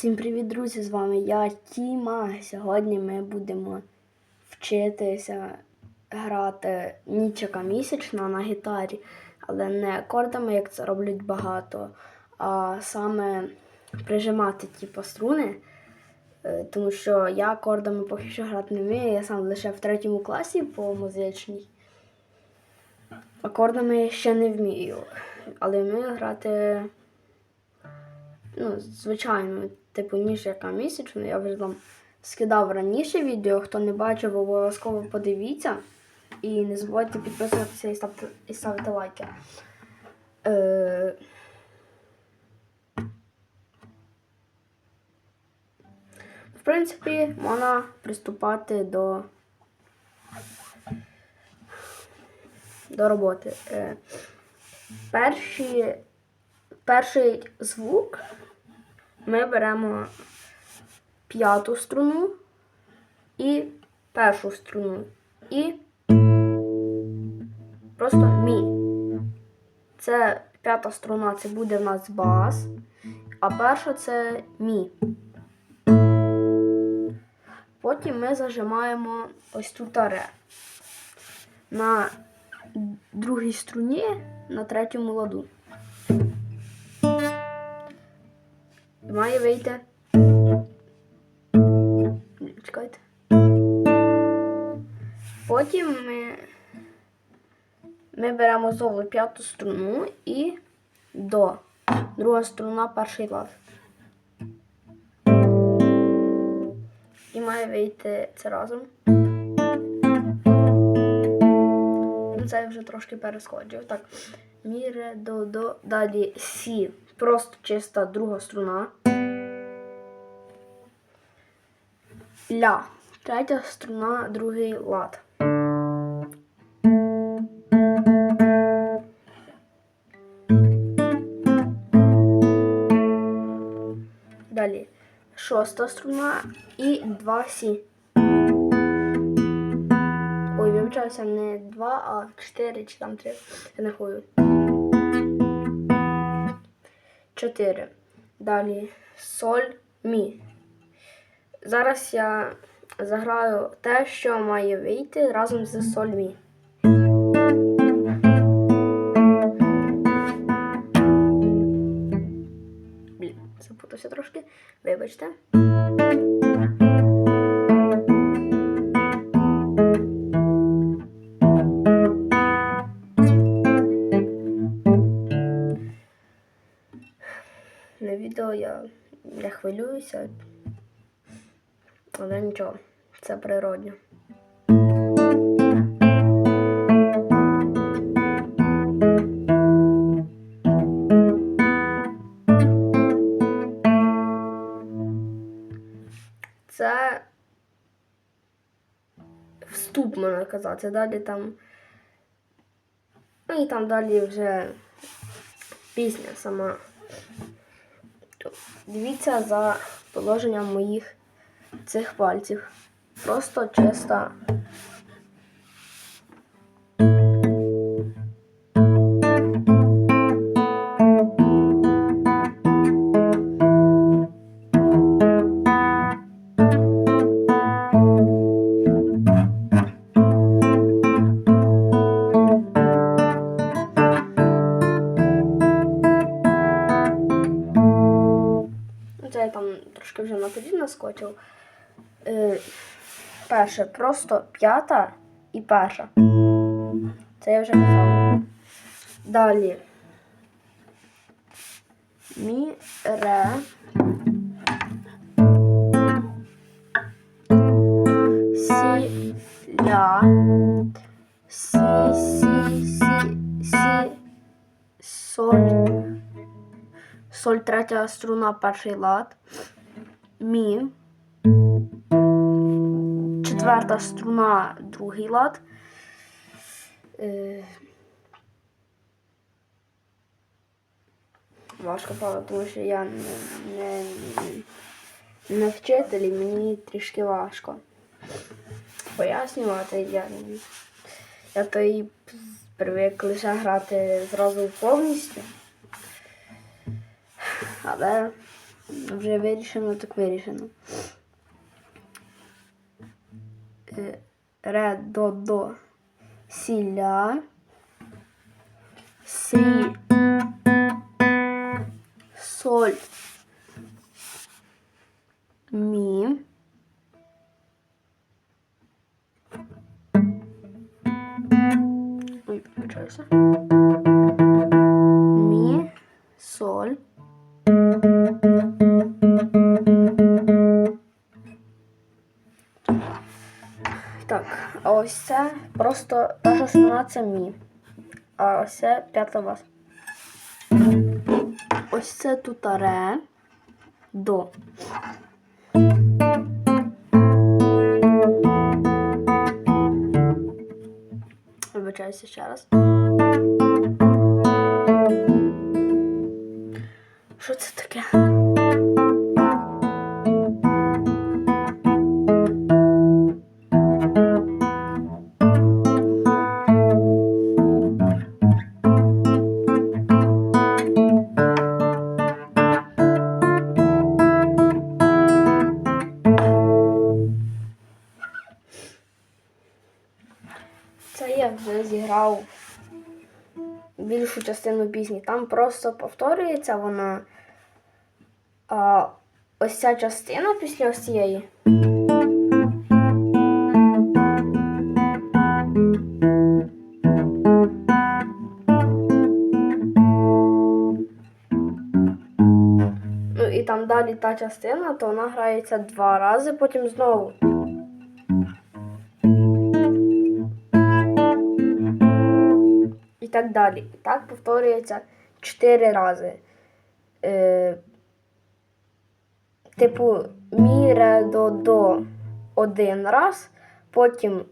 Всім привіт, друзі! З вами я Тіма. Сьогодні ми будемо вчитися грати нічика місячна на гітарі, але не акордами, як це роблять багато, а саме прижимати типу, струни. Е, Тому що я акордами поки що грати не вмію, я сам лише в третьому класі по музичній. Акордами я ще не вмію, але вмію грати ну, звичайно, типу ніж яка місячна. Я вже там скидав раніше відео. Хто не бачив, обов'язково подивіться. І не забувайте підписуватися і ставити, і ставити лайки. Е... В принципі, можна приступати до, до роботи. Е... Перші, перший звук ми беремо п'яту струну і першу струну. І просто мі. Це п'ята струна, це буде в нас бас, а перша це мі. Потім ми зажимаємо ось тут ре. На другій струні на третьому ладу. Має вийти. Чекайте. Потім ми, ми беремо знову п'яту струну і до. Друга струна перший лад. І має вийти це разом. Це я вже трошки пересходжу. Так. Мі, ре, до, до. Далі сі. Просто чиста друга струна. Ля. Третя струна, другий лад. Далі шоста струна і два сі. Ой, вибачаюся, не два, а чотири чи там три. Я не хую. Чотири. Далі соль, мі. Зараз я заграю те, що має вийти разом з соль мі. Блін, запутався трошки. Вибачте. На відео я, я хвилююся, але нічого, це природньо. Це вступ, можна казати. Далі там. Ну і там далі вже пісня сама. Дивіться за положенням моїх цих пальців. Просто чиста. Наскочив. Е, перше, просто п'ята і перша. Це я вже казав. Далі. Мі, ре. Сі, ля. Сі, сі, сі, сі, соль. Соль третя струна, перший лад. Мі. Четверта струна, другий лад. Е... Важко правда, тому що я не, не, не вчитель і мені трішки важко. Пояснювати я, я то і привик лише грати зразу повністю. Але Вже вирішено, так вирішено. Е, Ре, до, до. Сіля. Сі. Соль. Мі. Ой, вибачаюся. Мі. Соль. Так, а ось це просто перша сторона це мі. А ось це п'ята вас. Ось це тут ре до. Вибачаюся ще раз. Що це таке? Я вже зіграв більшу частину пісні. Там просто повторюється вона. А ось ця частина після ось цієї. Ну і там далі та частина, то вона грається два рази, потім знову. Так далі. І так повторюється чотири рази. Е, типу, мі, ре, до, до один раз, потім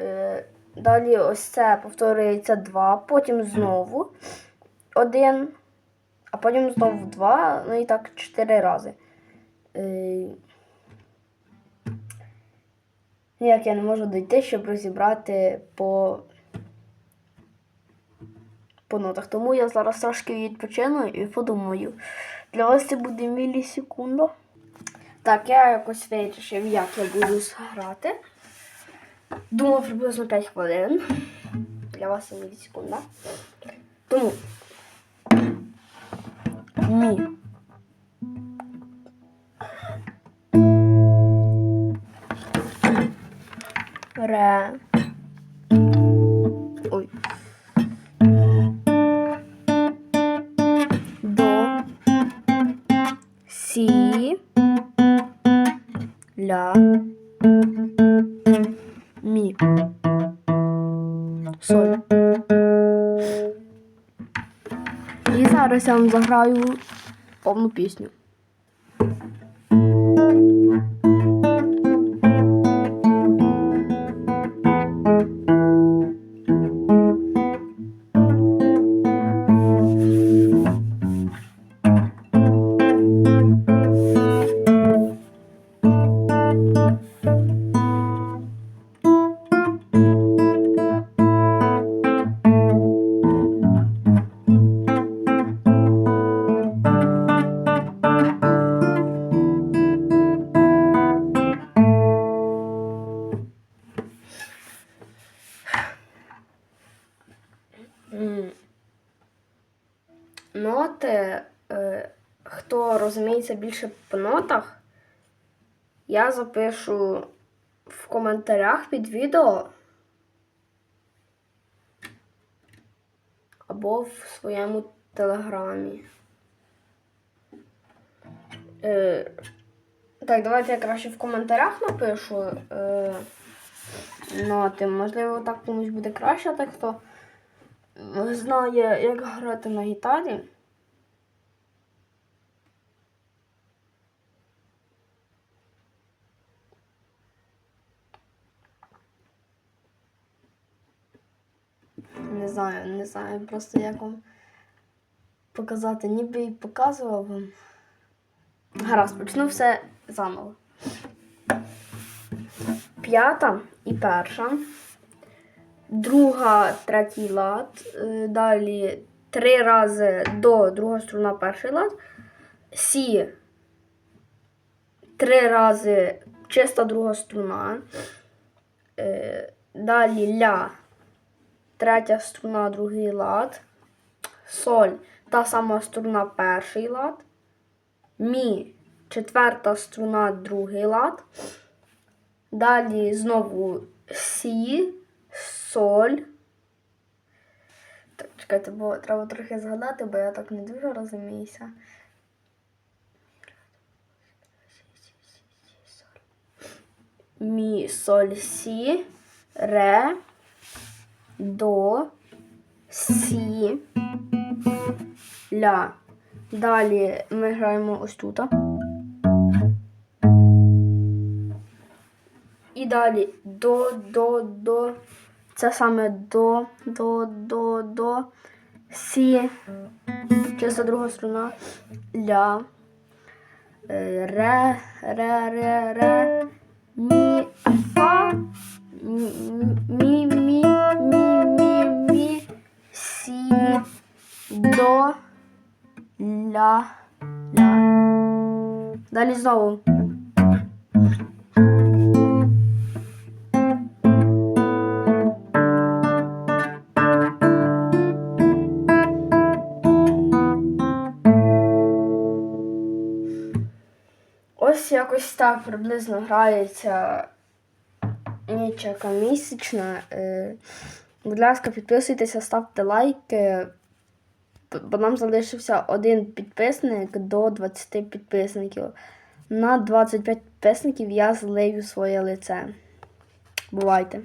е, далі ось це повторюється два, потім знову один, а потім знову два, ну і так чотири рази. Е, Ніяк я не можу дойти, щоб розібрати по, по нотах. Тому я зараз трошки відпочину і подумаю. Для вас це буде мілісекунда. Так, я якось вирішив, як я буду грати. Думав приблизно 5 хвилин. Для вас це мілісекунда. Тому. Мі. Ре. Ой. До. Сі. Ля. Мі. Соль. І зараз я вам заграю повну пісню. Ноти, е, хто розуміється більше по нотах, я запишу в коментарях під відео або в своєму телеграмі. Е, так, давайте я краще в коментарях напишу е, ноти. Можливо, так комусь буде краще, так хто знає, як грати на гітарі. Не знаю, не знаю, просто як вам показати, ніби і показував вам. Гаразд, почну все заново. П'ята і перша. Друга, третій лад, е, далі три рази до друга струна перший лад. Сі три рази чиста друга струна. Е, далі ля третя струна, другий лад. Соль та сама струна, перший лад. Мі четверта струна, другий лад. Далі знову сі, соль. Так, чекайте, бо треба трохи згадати, бо я так не дуже розуміюся. Мі, соль, сі, ре, до, сі, ля. Далі ми граємо ось тут. І далі до, до, до. Це саме до, до, до, до, сі. Чиста друга струна. Ля. Е, Ре, ре, ре, ре. Мі, фа. Мі, мі, мі, мі, мі. Сі. До. Ля. Ля. Далі знову. Ось якось так приблизно грається нічака місячна. Е, Будь ласка, підписуйтеся, ставте лайки, бо нам залишився один підписник до 20 підписників. На 25 підписників я злию своє лице. Бувайте!